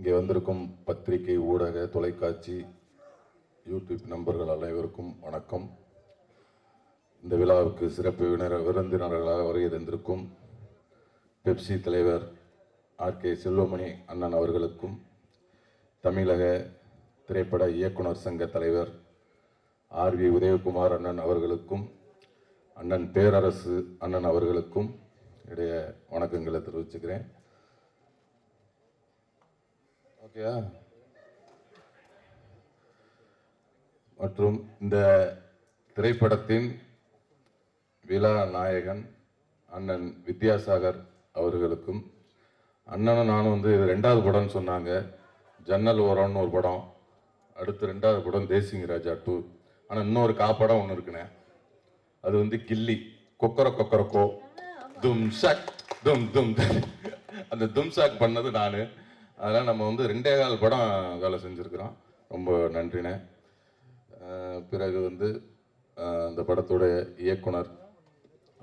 இங்கே வந்திருக்கும் பத்திரிகை ஊடக தொலைக்காட்சி யூடியூப் நண்பர்கள் அனைவருக்கும் வணக்கம். இந்த விழாவுக்கு சிறப்பு விருந்தினர்களாக வருகை தந்திருக்கும் பெப்சி தலைவர் ஆர். கே. செல்வமணி அண்ணன் அவர்களுக்கும் தமிழக திரைப்பட இயக்குனர் சங்க தலைவர் ஆர். வி. உதயகுமார் அண்ணன் அவர்களுக்கும் அண்ணன் பேரரசு அண்ணன் அவர்களுக்கும் இடைய வணக்கங்களை தெரிவிச்சுக்கிறேன். ஓகேயா மற்றும் இந்த திரைப்படத்தின் விழா நாயகன் அண்ணன் வித்யாசாகர் அவர்களுக்கும் அண்ணனும் நானும் வந்து இது ரெண்டாவது படம்னு சொன்னாங்க. ஜன்னல் ஓரம்னு ஒரு படம் அடுத்து ரெண்டாவது படம் தேசிங்க ராஜா டூ. ஆனால் இன்னொரு காப்படம் ஒன்று இருக்குண்ணே. அது வந்து கில்லி கொக்கர கொக்கரக்கோ தும் ஷக் தும் தும். அந்த தும் ஷாக் பண்ணது நான். அதெல்லாம் நம்ம வந்து ரெண்டே கால் படம் வேலை செஞ்சுருக்கிறோம். ரொம்ப நன்றிண்ணே. பிறகு வந்து அந்த படத்துடைய படத்தோட இயக்குனர்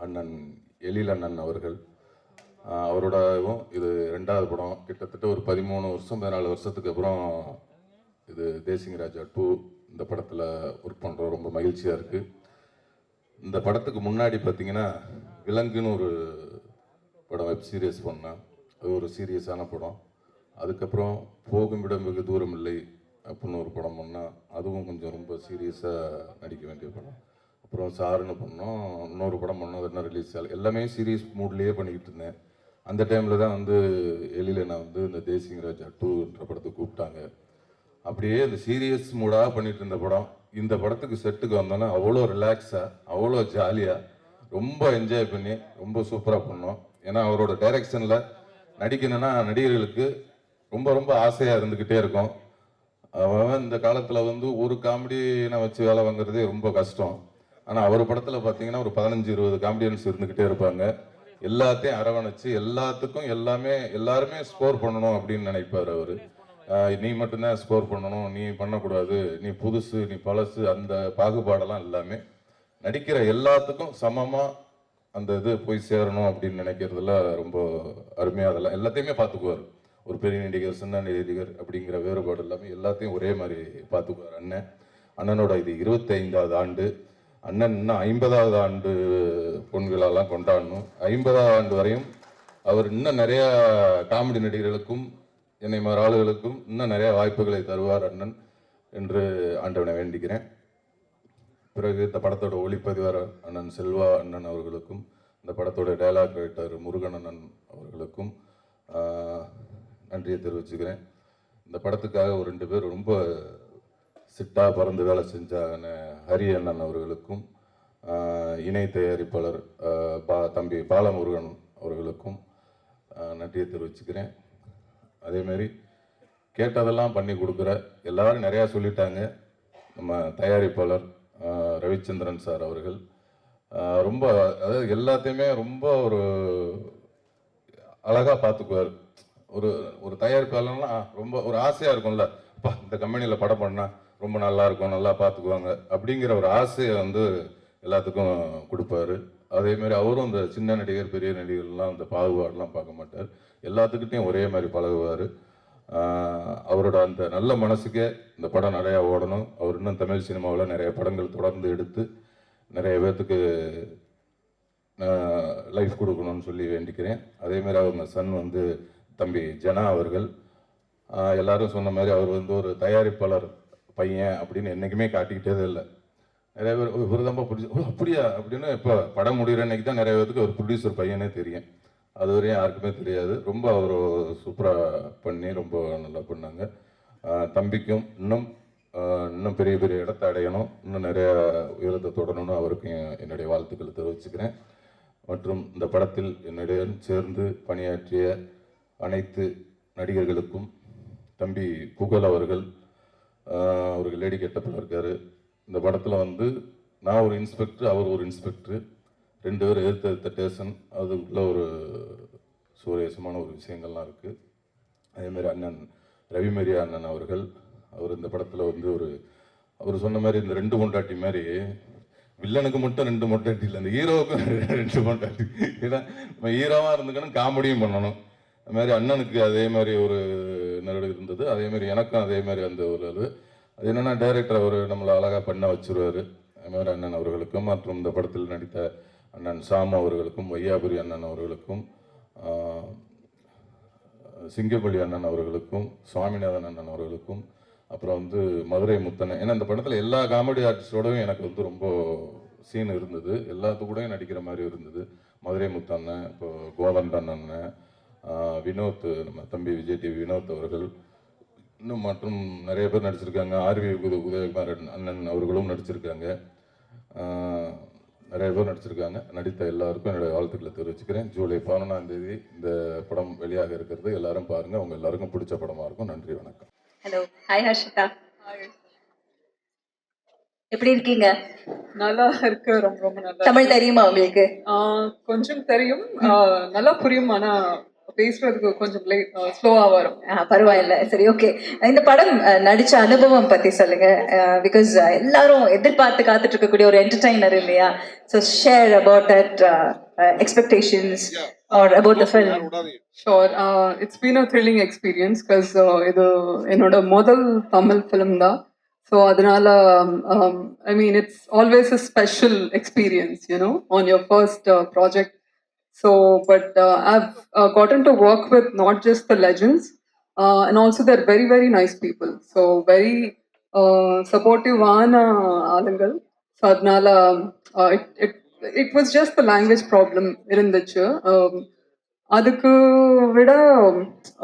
அண்ணன் எழில் அண்ணன் அவர்கள். அவரோடவும் இது ரெண்டாவது படம். கிட்டத்தட்ட ஒரு பதிமூணு வருஷம் பதினாலு வருஷத்துக்கு அப்புறம் இது தேசிங்க ராஜா டூ இந்த படத்தில் ஒர்க் பண்ணுறோம் ரொம்ப மகிழ்ச்சியாக இருக்குது இந்த படத்துக்கு முன்னாடி பார்த்தீங்கன்னா விலங்குன்னு ஒரு படம் வெப் சீரியஸ் பண்ணேன். அது ஒரு சீரியஸான படம். அதுக்கப்புறம் போகும் இடம் வெகு தூரம் இல்லை அப்படின்னு ஒரு படம் பண்ணால் அதுவும் கொஞ்சம் ரொம்ப சீரியஸாக நடிக்க வேண்டிய படம். அப்புறம் சாருன்னு பண்ணோம். இன்னொரு படம் பண்ணோம். அது என்ன ரிலீஸ் ஆகல. எல்லாமே சீரியஸ் மூட்லேயே பண்ணிக்கிட்டு இருந்தேன். அந்த டைமில் தான் வந்து எழில நான் வந்து இந்த தேசிங் ராஜா டூன்ற படத்தை கூப்பிட்டாங்க. அப்படியே அந்த சீரியஸ் மூடாக பண்ணிட்டு இருந்த படம். இந்த படத்துக்கு செட்டுக்கு வந்தோன்னே அவ்வளோ ரிலாக்ஸாக அவ்வளோ ஜாலியாக ரொம்ப என்ஜாய் பண்ணி ரொம்ப சூப்பராக பண்ணோம். ஏன்னா அவரோட டைரக்ஷனில் நடிக்கணும்னா நடிகர்களுக்கு ரொம்ப ரொம்ப ஆசையாக இருந்துக்கிட்டே இருக்கும். அவன் இந்த காலத்தில் வந்து ஒரு காமெடினை வச்சு வேலை வாங்குறதே ரொம்ப கஷ்டம். ஆனால் அவர் படத்தில் பார்த்தீங்கன்னா ஒரு பதினஞ்சு இருபது காமெடியன்ஸ் இருந்துக்கிட்டே இருப்பாங்க. எல்லாத்தையும் அரவணைச்சு எல்லாத்துக்கும் எல்லாமே எல்லாருமே ஸ்கோர் பண்ணணும் அப்படின்னு நினைப்பார் அவர். நீ மட்டும்தான் ஸ்கோர் பண்ணணும் நீ பண்ணக்கூடாது நீ புதுசு நீ பழசு அந்த பாகுபாடெல்லாம் எல்லாமே நடிக்கிற எல்லாத்துக்கும் சமமாக அந்த இது போய் சேரணும் அப்படின்னு நினைக்கிறதுல ரொம்ப அருமையாக அதெல்லாம் எல்லாத்தையுமே பார்த்துக்குவார் ஒரு பெரிய நடிகர் சின்ன நடிகர் அப்படிங்கிற வேறுபாடு எல்லாமே எல்லாத்தையும் ஒரே மாதிரி பார்த்துக்குவார் அண்ணன். அண்ணனோட இது இருபத்தைந்தாவது ஆண்டு. அண்ணன் இன்னும் ஐம்பதாவது ஆண்டு பொண்களெல்லாம் கொண்டாடணும். ஐம்பதாவது ஆண்டு வரையும் அவர் இன்னும் நிறையா காமெடி நடிகர்களுக்கும் என்னை மாதிரி ஆளுகளுக்கும் இன்னும் நிறையா வாய்ப்புகளை தருவார் அண்ணன் என்று ஆண்டவனை வேண்டிக்கிறேன். பிறகு இந்த படத்தோட ஒளிப்பதிவாளர் அண்ணன் செல்வா அண்ணன் அவர்களுக்கும் இந்த படத்தோட டைலாக் ரைட்டர் முருகன் அண்ணன் அவர்களுக்கும் நன்றியை தெரிவிச்சுக்கிறேன். இந்த படத்துக்காக ஒரு ரெண்டு பேர் ரொம்ப சிட்டா பறந்து வேலை செஞ்ச ஹரி அண்ணன் அவர்களுக்கும் இணை தயாரிப்பாளர் பா தம்பி பாலமுருகன் அவர்களுக்கும் நன்றியை தெரிவிச்சுக்கிறேன். அதேமாரி கேட்டதெல்லாம் பண்ணி கொடுக்குற எல்லாரும் நிறையா சொல்லிட்டாங்க. நம்ம தயாரிப்பாளர் ரவிச்சந்திரன் சார் அவர்கள். ரொம்ப அதாவது எல்லாத்தையுமே ரொம்ப ஒரு அழகாக பார்த்துக்குவார். ஒரு ஒரு தயாரிப்பாளர்னா ரொம்ப ஒரு ஆசையாக இருக்கும்ல. அப்பா இந்த கம்பெனியில் படம் பண்ணால் ரொம்ப நல்லா இருக்கும் நல்லா பார்த்துக்குவாங்க அப்படிங்கிற ஒரு ஆசையை வந்து எல்லாத்துக்கும் கொடுப்பாரு. அதேமாரி அவரும் இந்த சின்ன நடிகர் பெரிய நடிகர்லாம் அந்த பாகுபாடெலாம் பார்க்க மாட்டார். எல்லாத்துக்கிட்டையும் ஒரே மாதிரி பழகுவார். அவரோட அந்த நல்ல மனசுக்கே இந்த படம் நிறையா ஓடணும். அவர் இன்னும் தமிழ் சினிமாவில் நிறைய படங்கள் தொடர்ந்து எடுத்து நிறைய பேர்த்துக்கு லைஃப் கொடுக்கணும்னு சொல்லி வேண்டிக்கிறேன். அதேமாரி அவங்க சன் வந்து தம்பி ஜனா அவர்கள் எல்லாரும் சொன்ன மாதிரி அவர் வந்து ஒரு தயாரிப்பாளர் பையன் அப்படின்னு என்றைக்குமே காட்டிக்கிட்டே இல்லை. நிறைய பேர் "ஓ, இவரு தான்ப்பா ஓ அப்படியா? அப்படின்னு இப்போ படம் முடிகிற அன்னைக்கு தான் நிறைய பேருக்கு ஒரு ப்ரொடியூசர் பையனே தெரியும். அது வரையும் யாருக்குமே தெரியாது. ரொம்ப அவர் சூப்பராக பண்ணி ரொம்ப நல்லா பண்ணாங்க. தம்பிக்கும் இன்னும் இன்னும் பெரிய பெரிய இடத்த அடையணும். இன்னும் நிறைய உயரத்தை தொடரணும்னு அவருக்கும் என்னுடைய வாழ்த்துக்களை தெரிவிச்சுக்கிறேன். மற்றும் இந்த படத்தில் என்னுடன் சேர்ந்து பணியாற்றிய அனைத்து நடிகர்களுக்கும் தம்பி புகழ் அவர்கள் அவர் அவருக்கு லேடி கெட்டப்பில் இருக்காரு. இந்த படத்தில் வந்து நான் ஒரு இன்ஸ்பெக்டர் அவர் ஒரு இன்ஸ்பெக்டர். ரெண்டு பேரும் எதிர்த்து எதிர்த்த ஸ்டேஷன் அதுக்குள்ள ஒரு சுவரேசமான ஒரு விஷயங்கள்லாம் இருக்குது அதேமாதிரி அண்ணன் ரவிமரியா அண்ணன் அவர்கள் அவர் இந்த படத்தில் வந்து ஒரு அவர் சொன்ன மாதிரி இந்த ரெண்டு பொண்டாட்டி மாதிரி வில்லனுக்கு மட்டும் ரெண்டு மொட்டாட்டி இல்லை இந்த ஹீரோவுக்கும் ரெண்டு மொட்டாட்டி ஏன்னா நம்ம ஹீரோவாக இருந்துக்கணும் காமெடியும் பண்ணணும். அது மாதிரி அண்ணனுக்கு அதே மாதிரி ஒரு நடு இருந்தது. அதே மாதிரி எனக்கும் அதே மாதிரி அந்த ஒரு அது. அது என்னென்னா டைரக்டர் அவர் நம்மளை அழகாக பண்ண வச்சுருவார். அதே மாதிரி அண்ணன் அவர்களுக்கும் மற்றும் இந்த படத்தில் நடித்த அண்ணன் சாமு அவர்களுக்கும் வையாபுரி அண்ணன் அவர்களுக்கும் சிங்கப்பள்ளி அண்ணன் அவர்களுக்கும் சுவாமிநாதன் அண்ணன் அவர்களுக்கும் அப்புறம் வந்து மதுரை முத்தண்ணன். ஏன்னா இந்த படத்தில் எல்லா காமெடி ஆர்டிஸ்டோடவும் எனக்கு வந்து ரொம்ப சீன் இருந்தது. எல்லாத்து கூடயும் நடிக்கிற மாதிரி இருந்தது. மதுரை முத்தண்ணன் இப்போ கோவந்தன் அண்ணன் வினோத் நம்ம தம்பி விஜய் டிவி வினோத் அவர்கள். இன்னும் மற்றும் நிறைய பேர் நடிச்சிருக்காங்க. ஆர்வி உத உதயகுமார் அண்ணன் அவர்களும் நடிச்சிருக்காங்க. நிறைய பேர் நடிச்சிருக்காங்க. நடித்த எல்லாருக்கும் என்னுடைய வாழ்த்துக்களை தெரிவிச்சுக்கிறேன். ஜூலை பதினொன்றாம் தேதி இந்த படம் வெளியாக இருக்கிறது. எல்லாரும் பாருங்க. உங்க எல்லாருக்கும் பிடிச்ச படமா இருக்கும். நன்றி வணக்கம். Hello hi Harshita. எப்படி இருக்கீங்க? நல்லா இருக்கு. ரொம்ப ரொம்ப நல்லா தமிழ் தெரியுமா உங்களுக்கு? கொஞ்சம் தெரியும். நல்லா புரியும். ஆனா பேசுறதுக்கு கொஞ்சம் லேட் ஸ்லோவா வரும். பரவாயில்ல. சரி ஓகே இந்த படம் நடிச்ச அனுபவம் பத்தி சொல்லுங்க. பிகாஸ் எல்லாரும் எதிர்பார்த்து காத்துட்டு இருக்கக்கூடிய ஒரு என்டர்டைனர் இல்லையா? So share about that expectations are about the film sure it's been a thrilling experience because இது என்னோட முதல் தமிழ் ஃபிலிம் தான். ஸோ அதனால I mean it's always a special experience you know on your first project So, but uh, I've uh, gotten to work with not just the legends, uh, and also they're very, very nice people. So, very uh, supportive on Alangal. So, adnala, uh, it, it, it was just the language problem இருந்துச்சு Um, அதுக்கு விட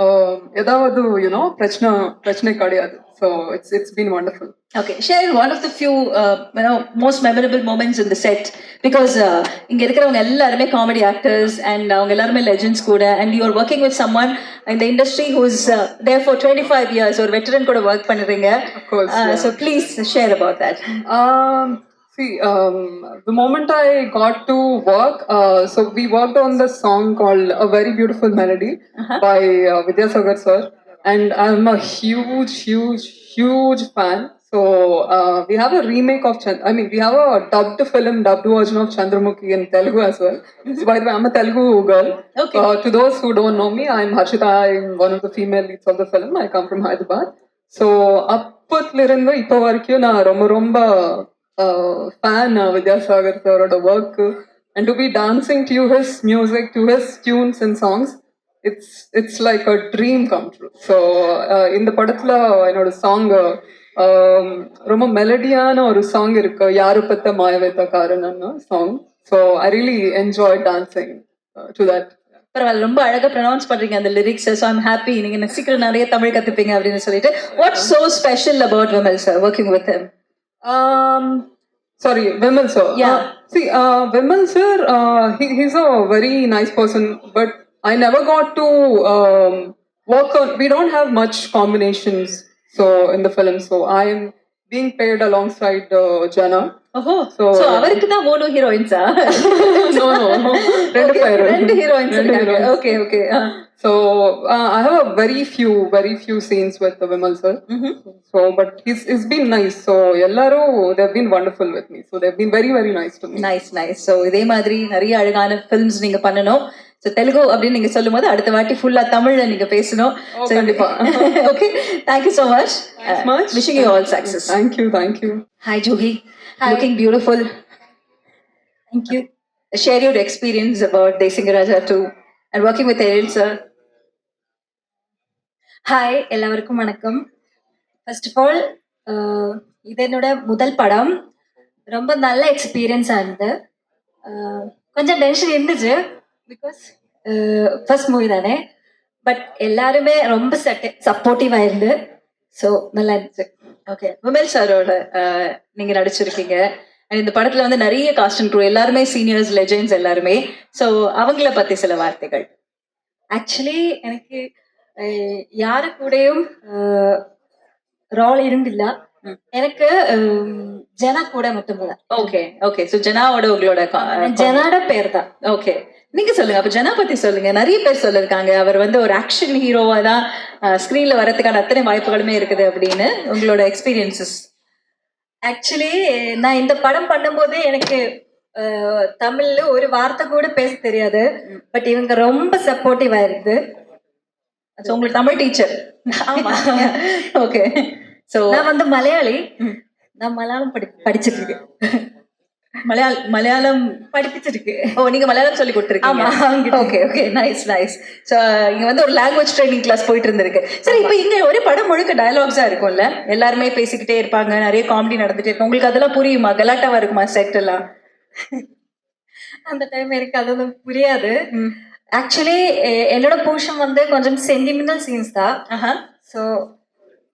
uh, ஏதாவது you know பிரச்சனை பிரச்சனை கிடையாது so it's it's been wonderful okay share one of the few most memorable moments in the set because இங்க இருக்கிறவங்க எல்லாருமே காமெடி ஆக்டர்ஸ் அண்ட் அவங்க எல்லாருமே லெஜெண்ட்ஸ் கூட. And you're working with some one இந்த industry who's there for twenty five years ஒரு veteran கூட work பண்ணுறீங்க Of course, yeah. So please share about that see, um, the moment I got to work, uh, so we worked on the song called "A Very Beautiful Melody" by uh, Vidyasagar sir, and I'm a huge, huge, huge fan. So uh, we have a remake of Chand- I mean, we have a dubbed film, dubbed version of Chandramukhi in Telugu as well. So by the way, I'm a Telugu girl. Okay. Uh, to those who don't know me, I'm Harshita. I'm one of the female leads of the film. I come from Hyderabad. So அப்பத்துலேருந்து இப்போ வரைக்கும் நான் ரொம்ப ரொம்ப fan Vidyasagar சாரோட work and to be dancing to his music to his tunes and songs it's it's like a dream come true so இந்த படத்தில் என்னோட சாங் ரொம்ப மெலடியான ஒரு சாங் இருக்கு யாரு பத்த மாயவேத்த காரணம்னு song so I really enjoy dancing to that பரவாயில்ல ரொம்ப அழகா ப்ரொனவுன்ஸ் பண்றீங்க அந்த லிரிக்ஸ் ஸோ ஐம் ஹாப்பி நீங்க எனக்கு சீக்கிரம் நிறைய தமிழ் கத்துப்பீங்க அப்படின்னு சொல்லிட்டு. What so special about Vimal sir working with him Um, sorry, Vimal sir. Yeah. Uh, see, uh, Vimal sir, uh, he, he's a very nice person, but I never got to um, work on. We don't have much combinations, so in the film. So I am being paired alongside uh, Jana. அவருக்கு தான் மூணு ஹீரோயின்ஸா ரெண்டு பேரு. ரெண்டு heroines. Okay okay uh, I have a very few, very few scenes with the Vimal sir. So, but he's he's been nice. So எல்லாரும் been wonderful with me. So they've been very very nice to me. Nice nice so இதே மாதிரி நிறைய அழகான films நீங்க பண்ணணும் so Telugu அப்படின்னு நீங்க சொல்லும்போது அடுத்த வாட்டி ஃபுல்லா தமிழ்ல நீங்க பேசணும் Oh, கண்டிப்பா. Okay thank you so much much. Wishing you all success Thank you, thank you. Hi, Juhi. Looking beautiful. Thank you. Share your experience about Desingaraja too and working with Eril sir. Hi எல்லாருக்கும் வணக்கம் first of all இது என்னோட முதல் படம் ரொம்ப நல்ல எக்ஸ்பீரியன்ஸாக இருந்து அஹ், கொஞ்சம் டென்ஷன் இருந்துச்சு பிகாஸ் ஃபர்ஸ்ட் மூவி தானே பட் எல்லாருமே ரொம்ப சப்போர்ட்டிவாக இருந்து ஸோ நல்லா இருந்துச்சு ஓகே விமல் சாரோட நீங்க நடிச்சிருக்கீங்க. இந்த படத்துல வந்து நிறைய காஸ்ட் அண்ட் க்ரூ எல்லாருமே சீனியர்ஸ் லெஜெண்ட்ஸ் எல்லாருமே. ஸோ அவங்கள பத்தி சில வார்த்தைகள். ஆக்சுவலி எனக்கு யாரு கூடயும் ரோல் இருந்தில்ல. எனக்கு ஜனா கூட மட்டும்தான் ஓகே ஓகே ஸோ ஜனாவோட உங்களோட ஜனாட பேர் தான் ஓகே நீங்க சொல்லுங்க. அப்ப ஜனா பத்தி சொல்லுங்க. நிறைய பேர் சொல்லிருக்காங்க. அவர் வந்து ஒரு ஆக்ஷன் ஹீரோவா தான் ஸ்கிரீன்ல வரதுக்கான அத்தனை வாய்ப்புகளுமே இருக்குது அப்படின்னு. உங்களோட எக்ஸ்பீரியன்சஸ் ஆக்சுவலி நான் இந்த படம் பண்ணும்போது எனக்கு அஹ், தமிழ்ல ஒரு வார்த்தை கூட பேச தெரியாது. பட் இவங்க ரொம்ப சப்போர்ட்டிவா இருக்கு. ஸோ உங்களுக்கு தமிழ் டீச்சர் ஆமா. ஓகே ஸோ நான் வந்து மலையாளி. நான் மலையாளம் படி படிச்சிட்டு இருக்கேன் மலையாள மலையாளம் படிப்பிச்சிருக்கு ஓ நீங்க மலையாளம் சொல்லி கொடுத்துருக்கீங்க. ஆமா. Okay okay nice nice so இங்க வந்து ஒரு லாங்குவேஜ் ட்ரைனிங் கிளாஸ் போயிட்டு இருந்திருக்கு. சரி இப்போ இங்க ஒரே படம் முழுக்க டயலாக்ஸா இருக்கும்ல? எல்லாருமே பேசிக்கிட்டே இருப்பாங்க நிறைய காமெடி நடந்துட்டே இருக்கும். உங்களுக்கு அதெல்லாம் புரியுமா? கலாட்டாவா இருக்குமா செட் எல்லாம்? அந்த டைம் எனக்கு அது புரியாது. ஆக்சுவலி என்னோட போர்ஷன் வந்து கொஞ்சம் சென்டிமெண்டல் சீன்ஸ் தான். ஸோ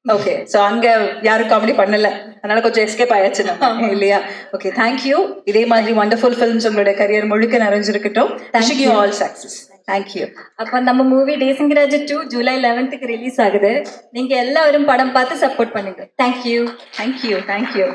ஓகே ஸோ அங்க யாரும் காமெடி பண்ணல. அதனால கொஞ்சம் எஸ்கேப் ஆயாச்சு நம்ம. இல்லையா? ஓகே தேங்க்யூ இதே மாதிரி வண்டர்ஃபுல் ஃபிலிம்ஸ் உங்களுடைய கரியர் முழுக்க நிறைஞ்சிருக்கட்டும். Wishing you all success thank you அப்போ நம்ம மூவி டேசிங்கராஜ் டூ ஜூலை லெவன்த்துக்கு ரிலீஸ் ஆகுது. நீங்க எல்லாரும் படம் பார்த்து சப்போர்ட் பண்ணுங்க. Thank you thank you thank you